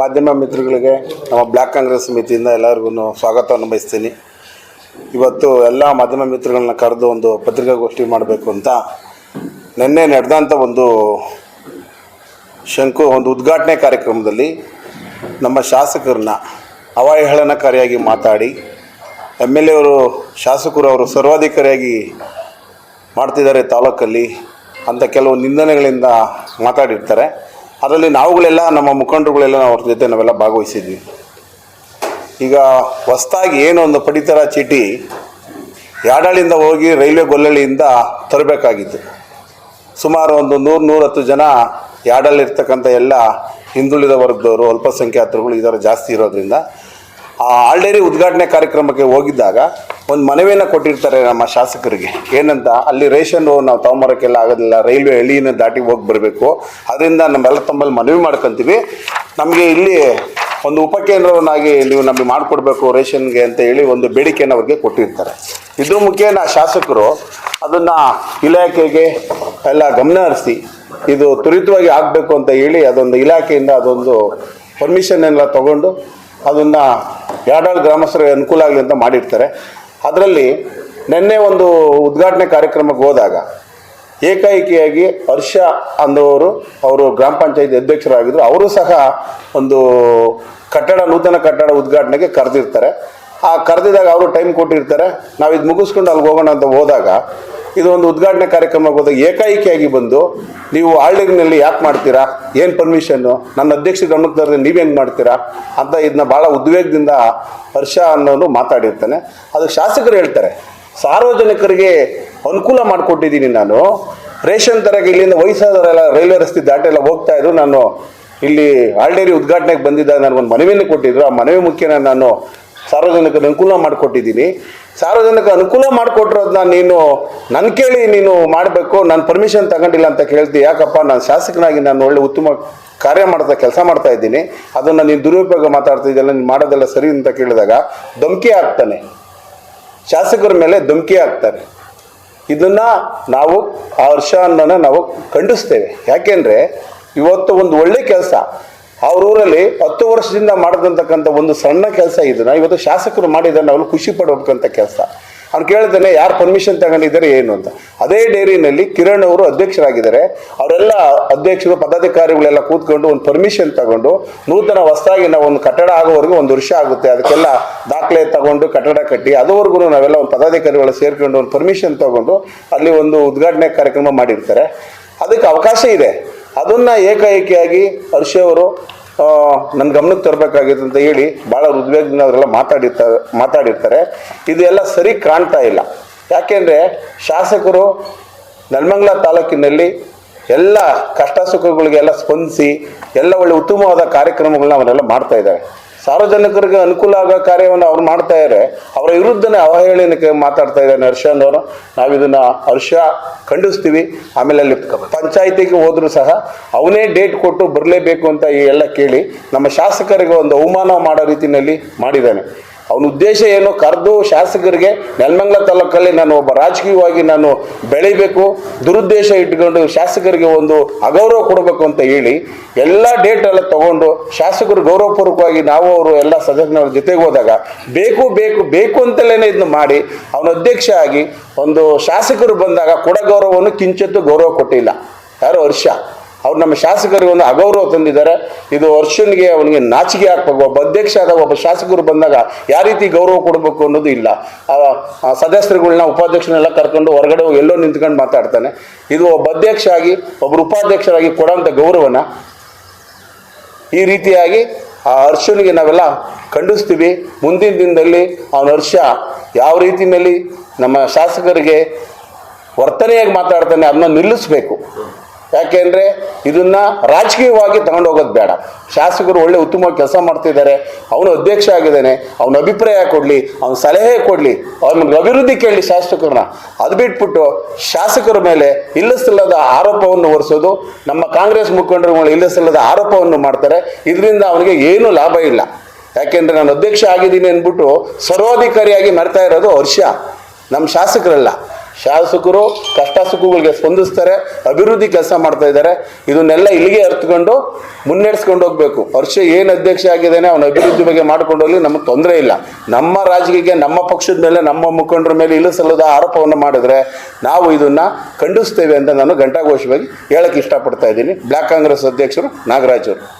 ಮಾಧ್ಯಮ ಮಿತ್ರಗಳಿಗೆ, ನಮ್ಮ ಬ್ಲ್ಯಾಕ್ ಕಾಂಗ್ರೆಸ್ ಸಮಿತಿಯಿಂದ ಎಲ್ಲರಿಗೂ ಸ್ವಾಗತವನ್ನು ಬಯಸ್ತೀನಿ. ಇವತ್ತು ಎಲ್ಲ ಮಾಧ್ಯಮ ಮಿತ್ರಗಳನ್ನ ಕರೆದು ಒಂದು ಪತ್ರಿಕಾಗೋಷ್ಠಿ ಮಾಡಬೇಕು ಅಂತ ನಿನ್ನೆ ನಡೆದಂಥ ಒಂದು ಶಂಕು, ಒಂದು ಉದ್ಘಾಟನೆ ಕಾರ್ಯಕ್ರಮದಲ್ಲಿ ನಮ್ಮ ಶಾಸಕರನ್ನ ಅವಹೇಳನಕಾರಿಯಾಗಿ ಮಾತಾಡಿ ಎಂ ಎಲ್ ಎ ಅವರು, ಶಾಸಕರು ಅವರು ಸರ್ವಾಧಿಕಾರಿಯಾಗಿ ಮಾಡ್ತಿದ್ದಾರೆ ತಾಲೂಕಲ್ಲಿ ಅಂತ ಕೆಲವು ನಿಂದನೆಗಳಿಂದ ಮಾತಾಡಿರ್ತಾರೆ. ಅದರಲ್ಲಿ ನಾವುಗಳೆಲ್ಲ, ನಮ್ಮ ಮುಖಂಡರುಗಳೆಲ್ಲ ಅವ್ರ ಜೊತೆ ನಾವೆಲ್ಲ ಭಾಗವಹಿಸಿದ್ವಿ. ಈಗ ಹೊಸ್ತಾಗಿ ಏನು ಒಂದು ಪಡಿತರ ಚೀಟಿ ಯಾಡಾಳಿಂದ ಹೋಗಿ ರೈಲ್ವೆ ಗೊಲ್ಲಳ್ಳಿಯಿಂದ ತರಬೇಕಾಗಿತ್ತು. ಸುಮಾರು ಒಂದು ನೂರು, ನೂರತ್ತು ಜನ ಯಾಡಲ್ಲಿರ್ತಕ್ಕಂಥ ಎಲ್ಲ ಹಿಂದುಳಿದ ವರ್ಗದವರು ಅಲ್ಪಸಂಖ್ಯಾತರುಗಳು ಇದರ ಜಾಸ್ತಿ ಇರೋದ್ರಿಂದ ಆ ಆಲ್ಡೇರಿ ಉದ್ಘಾಟನೆ ಕಾರ್ಯಕ್ರಮಕ್ಕೆ ಹೋಗಿದ್ದಾಗ ಒಂದು ಮನವಿಯನ್ನು ಕೊಟ್ಟಿರ್ತಾರೆ ನಮ್ಮ ಶಾಸಕರಿಗೆ. ಏನಂತ, ಅಲ್ಲಿ ರೇಷನ್ನು ನಾವು ತಗೊಂಬರೋಕ್ಕೆಲ್ಲ ಆಗೋದಿಲ್ಲ, ರೈಲ್ವೆ ಹಳಿಯನ್ನು ದಾಟಿ ಹೋಗಿ ಬರಬೇಕು. ಅದರಿಂದ ನಮ್ಮೆಲ್ಲ ತಮ್ಮಲ್ಲಿ ಮನವಿ ಮಾಡ್ಕೊತೀವಿ. ನಮಗೆ ಇಲ್ಲಿ ಒಂದು ಉಪಕೇಂದ್ರವನ್ನಾಗಿ ನೀವು ನಮಗೆ ಮಾಡಿಕೊಡ್ಬೇಕು ರೇಷನ್ಗೆ ಅಂತ ಹೇಳಿ ಒಂದು ಬೇಡಿಕೆಯನ್ನು ಅವ್ರಿಗೆ ಕೊಟ್ಟಿರ್ತಾರೆ. ಇದ್ರ ಮುಖೇನ ಶಾಸಕರು ಅದನ್ನು ಇಲಾಖೆಗೆ ಎಲ್ಲ ಗಮನ ಹರಿಸಿ, ಇದು ತ್ವರಿತವಾಗಿ ಆಗಬೇಕು ಅಂತ ಹೇಳಿ ಅದೊಂದು ಇಲಾಖೆಯಿಂದ ಅದೊಂದು ಪರ್ಮಿಷನ್ ಎಲ್ಲ ತಗೊಂಡು ಅದನ್ನು ಯಾಡಾಳ್ ಗ್ರಾಮಸ್ಥರಿಗೆ ಅನುಕೂಲ ಆಗಲಿ ಅಂತ ಮಾಡಿರ್ತಾರೆ. ಅದರಲ್ಲಿ ನಿನ್ನೆ ಒಂದು ಉದ್ಘಾಟನೆ ಕಾರ್ಯಕ್ರಮಕ್ಕೆ ಹೋದಾಗ ಏಕಾಏಕಿಯಾಗಿ ಹರ್ಷ ಅಂದವರು ಅವರು ಗ್ರಾಮ ಪಂಚಾಯತಿ ಅಧ್ಯಕ್ಷರಾಗಿದ್ದರು ಅವರು ಸಹ ಒಂದು ಕಟ್ಟಡ, ನೂತನ ಕಟ್ಟಡ ಉದ್ಘಾಟನೆಗೆ ಕರೆದಿರ್ತಾರೆ. ಆ ಕರೆದಿದಾಗ ಅವರು ಟೈಮ್ ಕೊಟ್ಟಿರ್ತಾರೆ. ನಾವು ಇದು ಮುಗಿಸ್ಕೊಂಡು ಅಲ್ಲಿಗೆ ಹೋಗೋಣ ಅಂತ ಹೋದಾಗ ಇದು ಒಂದು ಉದ್ಘಾಟನೆ ಕಾರ್ಯಕ್ರಮ ಹೋದಾಗ ಏಕಾಏಕಿಯಾಗಿ ಬಂದು ನೀವು ಆಳ್ಡಿಗ್ನಲ್ಲಿ ಯಾಕೆ ಮಾಡ್ತೀರಾ? ಏನು ಪರ್ಮಿಷನ್ನು ನನ್ನ ಅಧ್ಯಕ್ಷ ಗಮನಕ್ಕೆ ನೀವು ಹೆಂಗೆ ಮಾಡ್ತೀರಾ? ಅಂತ ಇದನ್ನ ಭಾಳ ಉದ್ವೇಗದಿಂದ ಹರ್ಷ ಅನ್ನೋನು ಮಾತಾಡಿರ್ತಾನೆ. ಅದಕ್ಕೆ ಶಾಸಕರು ಹೇಳ್ತಾರೆ, ಸಾರ್ವಜನಿಕರಿಗೆ ಅನುಕೂಲ ಮಾಡಿಕೊಟ್ಟಿದ್ದೀನಿ ನಾನು. ರೇಷನ್ ತರಗೆ ಇಲ್ಲಿಂದ ವಯಸ್ಸಾದವರೆಲ್ಲ ರೈಲ್ವೆ ರಸ್ತೆ ದಾಟೆಲ್ಲ ಹೋಗ್ತಾ ಇದ್ರು. ನಾನು ಇಲ್ಲಿ ಆಲ್ರೆಡಿ ಉದ್ಘಾಟನೆಗೆ ಬಂದಿದ್ದಾಗ ನನಗೊಂದು ಮನವಿಯನ್ನು ಕೊಟ್ಟಿದ್ರು. ಆ ಮನವಿ ಮುಖ್ಯನ ನಾನು ಸಾರ್ವಜನಿಕರಿಗೆ ಅನುಕೂಲ ಮಾಡಿಕೊಟ್ಟಿದ್ದೀನಿ. ಸಾರ್ವಜನಿಕ ಅನುಕೂಲ ಮಾಡಿಕೊಟ್ಟಿರೋದನ್ನ ನೀನು ನನ್ನ ಕೇಳಿ ನೀನು ಮಾಡಬೇಕು, ನಾನು ಪರ್ಮಿಷನ್ ತಗೊಂಡಿಲ್ಲ ಅಂತ ಕೇಳ್ತಿ, ಯಾಕಪ್ಪ, ನಾನು ಶಾಸಕನಾಗಿ ನಾನು ಒಳ್ಳೆ ಉತ್ತಮ ಕಾರ್ಯ ಮಾಡ್ತಾ, ಕೆಲಸ ಮಾಡ್ತಾ ಇದ್ದೀನಿ, ಅದನ್ನು ನೀನು ದುರುಪಯೋಗ ಮಾತಾಡ್ತಾ ನೀನು ಮಾಡೋದೆಲ್ಲ ಸರಿ ಅಂತ ಕೇಳಿದಾಗ ಧಮಕಿ ಆಗ್ತಾನೆ ಶಾಸಕರ ಮೇಲೆ ಧಮಕಿ ಆಗ್ತಾರೆ ಇದನ್ನು ನಾವು, ಆ ವರ್ಷ ನಾವು ಖಂಡಿಸ್ತೇವೆ. ಯಾಕೆಂದರೆ, ಇವತ್ತು ಒಂದು ಒಳ್ಳೆ ಕೆಲಸ. ಅವ್ರ ಊರಲ್ಲಿ ಹತ್ತು ವರ್ಷದಿಂದ ಮಾಡಿದಂತಕ್ಕಂಥ ಒಂದು ಸಣ್ಣ ಕೆಲಸ ಇದನ್ನ ಇವತ್ತು ಶಾಸಕರು ಮಾಡಿದ್ದಾರೆ ಅವ್ರು ಖುಷಿ ಪಡಬೇಕಂತ ಕೆಲಸ. ಅವ್ನು ಕೇಳ್ತಾನೆ ಯಾರು ಪರ್ಮಿಷನ್ ತಗೊಂಡಿದ್ದಾರೆ ಏನು? ಅಂತ. ಅದೇ ಡೈರಿನಲ್ಲಿ ಕಿರಣ್ ಅವರು ಅಧ್ಯಕ್ಷರಾಗಿದ್ದಾರೆ. ಅವರೆಲ್ಲ ಅಧ್ಯಕ್ಷರು, ಪದಾಧಿಕಾರಿಗಳೆಲ್ಲ ಕೂತ್ಕೊಂಡು ಒಂದು ಪರ್ಮಿಷನ್ ತಗೊಂಡು ನೂತನ ಹೊಸದಾಗಿ ನಾವು ಒಂದು ಕಟ್ಟಡ ಆಗೋವರೆಗೂ ಒಂದು ವರ್ಷ ಆಗುತ್ತೆ. ಅದಕ್ಕೆಲ್ಲ ದಾಖಲೆ ತಗೊಂಡು ಕಟ್ಟಡ ಕಟ್ಟಿ, ಅದುವರೆಗೂ ನಾವೆಲ್ಲ ಒಂದು ಪದಾಧಿಕಾರಿಗಳು ಸೇರ್ಕೊಂಡು ಒಂದು ಪರ್ಮಿಷನ್ ತಗೊಂಡು ಅಲ್ಲಿ ಒಂದು ಉದ್ಘಾಟನೆ ಕಾರ್ಯಕ್ರಮ ಮಾಡಿರ್ತಾರೆ. ಅದಕ್ಕೆ ಅವಕಾಶ ಇದೆ. ಅದನ್ನು ಏಕಾಏಕಿಯಾಗಿ ಅವರು ನನ್ನ ಗಮನಕ್ಕೆ ತರಬೇಕಾಗಿತ್ತು ಅಂತ ಹೇಳಿ ಭಾಳ ಉದ್ವೇಗದಿಂದ ಅವರೆಲ್ಲ ಮಾತಾಡಿರ್ತಾರೆ. ಮಾತಾಡಿರ್ತಾರೆ ಇದೆಲ್ಲ ಸರಿ ಕಾಣ್ತಾ ಇಲ್ಲ. ಯಾಕೆಂದರೆ ಶಾಸಕರು ನೆಲಮಂಗಲ ತಾಲೂಕಿನಲ್ಲಿ ಎಲ್ಲ ಕಷ್ಟ ಸುಖಗಳಿಗೆಲ್ಲ ಸ್ಪಂದಿಸಿ ಎಲ್ಲ ಒಳ್ಳೆ ಉತ್ತಮವಾದ ಕಾರ್ಯಕ್ರಮಗಳನ್ನ ಅವರೆಲ್ಲ ಮಾಡ್ತಾ ಇದ್ದಾರೆ. ಸಾರ್ವಜನಿಕರಿಗೆ ಅನುಕೂಲ ಆಗೋ ಕಾರ್ಯವನ್ನು ಅವ್ರು ಮಾಡ್ತಾ ಇದ್ದಾರೆ ಅವರ ವಿರುದ್ಧನೇ ಅವಹೇಳನಕ್ಕೆ ಮಾತಾಡ್ತಾ ಇದ್ದಾನೆ ಹರ್ಷ ಅನ್ನೋರು ನಾವು ಇದನ್ನ ಹರ್ಷ ಖಂಡಿಸ್ತೀವಿ. ಆಮೇಲೆ ಅಲ್ಲಿ ಪಂಚಾಯಿತಿಗೆ ಹೋದ್ರು ಸಹ ಅವನೇ ಡೇಟ್ ಕೊಟ್ಟು ಬರಲೇಬೇಕು ಅಂತ ಈ ಎಲ್ಲ ಕೇಳಿ ನಮ್ಮ ಶಾಸಕರಿಗೆ ಒಂದು ಅವಮಾನ ಮಾಡೋ ರೀತಿಯಲ್ಲಿ ಮಾಡಿದ್ದಾನೆ. ಅವನ ಉದ್ದೇಶ ಏನು? ಕರೆದು ಶಾಸಕರಿಗೆ ನೆಲಮಂಗಲ ತಾಲೂಕಲ್ಲಿ ನಾನು ಒಬ್ಬ ರಾಜಕೀಯವಾಗಿ ನಾನು ಬೆಳಿಬೇಕು. ದುರುದ್ದೇಶ ಇಟ್ಕೊಂಡು ಶಾಸಕರಿಗೆ ಒಂದು ಅಗೌರವ ಕೊಡಬೇಕು ಅಂತ ಹೇಳಿ ಎಲ್ಲ ಡೇಟ್ ಎಲ್ಲ ತಗೊಂಡು ಶಾಸಕರು ಗೌರವಪೂರ್ವಕವಾಗಿ ನಾವು ಅವರು ಎಲ್ಲ ಸದಸ್ಯರ ಜೊತೆಗೆ ಹೋದಾಗ ಬೇಕು ಬೇಕು ಬೇಕು ಅಂತಲೇ ಇದನ್ನು ಮಾಡಿ ಅವನ ಅಧ್ಯಕ್ಷ ಆಗಿ ಒಂದು ಶಾಸಕರು ಬಂದಾಗ ಕೊಡ ಗೌರವವನ್ನು ಕಿಂಚಿತ್ತು ಗೌರವ ಕೊಟ್ಟಿಲ್ಲ. ಯಾರು ಹರ್ಷ. ಅವ್ರು ನಮ್ಮ ಶಾಸಕರಿಗೆ ಒಂದು ಅಗೌರವ ತಂದಿದ್ದಾರೆ. ಇದು ವರ್ಷನಿಗೆ ಅವನಿಗೆ ನಾಚಿಕೆ ಹಾಕ್ಬೇಕು ಒಬ್ಬ ಅಧ್ಯಕ್ಷ ಆದ ಒಬ್ಬ ಶಾಸಕರು ಬಂದಾಗ ಯಾವ ರೀತಿ ಗೌರವ ಕೊಡಬೇಕು ಅನ್ನೋದು ಇಲ್ಲ. ಸದಸ್ಯರುಗಳನ್ನ ಉಪಾಧ್ಯಕ್ಷನೆಲ್ಲ ಕರ್ಕೊಂಡು ಹೊರಗಡೆ ಎಲ್ಲೋ ನಿಂತ್ಕೊಂಡು ಮಾತಾಡ್ತಾನೆ. ಇದು ಒಬ್ಬ ಅಧ್ಯಕ್ಷ ಆಗಿ ಒಬ್ಬರು ಉಪಾಧ್ಯಕ್ಷರಾಗಿ ಕೊಡೋಂಥ ಗೌರವನ ಈ ರೀತಿಯಾಗಿ ಆ ಹರ್ಷನಿಗೆ ನಾವೆಲ್ಲ ಖಂಡಿಸ್ತೀವಿ. ಮುಂದಿನ ದಿನದಲ್ಲಿ ಅವನ ಹರ್ಷ ಯಾವ ರೀತಿಯಲ್ಲಿ ನಮ್ಮ ಶಾಸಕರಿಗೆ ವರ್ತನೆಯಾಗಿ ಮಾತಾಡ್ತಾನೆ ಅದನ್ನ ನಿಲ್ಲಿಸ್ಬೇಕು. ಯಾಕೆಂದರೆ ಇದನ್ನ ರಾಜಕೀಯವಾಗಿ ತಗೊಂಡು ಹೋಗೋದು ಬೇಡ. ಶಾಸಕರು ಒಳ್ಳೆ ಉತ್ತಮ ಕೆಲಸ ಮಾಡ್ತಿದ್ದಾರೆ. ಅವನು ಅಧ್ಯಕ್ಷ ಆಗಿದ್ದಾನೆ. ಅವನ ಅಭಿಪ್ರಾಯ ಕೊಡಲಿ, ಅವನ ಸಲಹೆ ಕೊಡಲಿ, ಅವನ ಅಭಿವೃದ್ಧಿ ಕೇಳಿ ಶಾಸಕರನ್ನ. ಅದು ಬಿಟ್ಬಿಟ್ಟು ಶಾಸಕರ ಮೇಲೆ ಇಲ್ಲಸಲ್ಲದ ಆರೋಪವನ್ನು ಹೊರಿಸೋದು, ನಮ್ಮ ಕಾಂಗ್ರೆಸ್ ಮುಖಂಡರುಗಳು ಇಲ್ಲಸಲ್ಲದ ಆರೋಪವನ್ನು ಮಾಡ್ತಾರೆ. ಇದರಿಂದ ಅವನಿಗೆ ಏನೂ ಲಾಭ ಇಲ್ಲ. ಯಾಕೆಂದರೆ ನಾನು ಅಧ್ಯಕ್ಷ ಆಗಿದ್ದೀನಿ ಅಂದ್ಬಿಟ್ಟು ಸರ್ವಾಧಿಕಾರಿಯಾಗಿ ಮಾಡ್ತಾ ಇರೋದು ಹರ್ಷ ನಮ್ಮ ಶಾಸಕರಲ್ಲ. ಶಾಸಕರು ಕಷ್ಟ ಸುಖಗಳಿಗೆ ಸ್ಪಂದಿಸ್ತಾರೆ, ಅಭಿವೃದ್ಧಿ ಕೆಲಸ ಮಾಡ್ತಾ ಇದ್ದಾರೆ. ಇದನ್ನೆಲ್ಲ ಇಲ್ಲಿಗೆ ಅರ್ಥಕೊಂಡು ಮುನ್ನಡೆಸ್ಕೊಂಡು ಹೋಗ್ಬೇಕು. ವರ್ಷ ಏನು ಅಧ್ಯಕ್ಷ ಆಗಿದ್ದಾನೆ ಅವನ ಅಭಿವೃದ್ಧಿ ಬಗ್ಗೆ ಮಾಡ್ಕೊಂಡು ಹೋಗ್ಲಿ ನಮಗೆ ತೊಂದರೆ ಇಲ್ಲ. ನಮ್ಮ ರಾಜಕೀಯ ನಮ್ಮ ಪಕ್ಷದ ಮೇಲೆ, ನಮ್ಮ ಮುಖಂಡರ ಮೇಲೆ ಇಳಿಸಲ್ಲದ ಆರೋಪವನ್ನು ಮಾಡಿದ್ರೆ ನಾವು ಇದನ್ನ ಖಂಡಿಸ್ತೇವೆ ಅಂತ ನಾನು ಘಂಟಾಘೋಷವಾಗಿ ಹೇಳಕ್ಕೆ ಇಷ್ಟಪಡ್ತಾ ಇದ್ದೀನಿ. ಬ್ಲಾಕ್ ಕಾಂಗ್ರೆಸ್ ಅಧ್ಯಕ್ಷರು ನಾಗರಾಜ್ ಅವರು.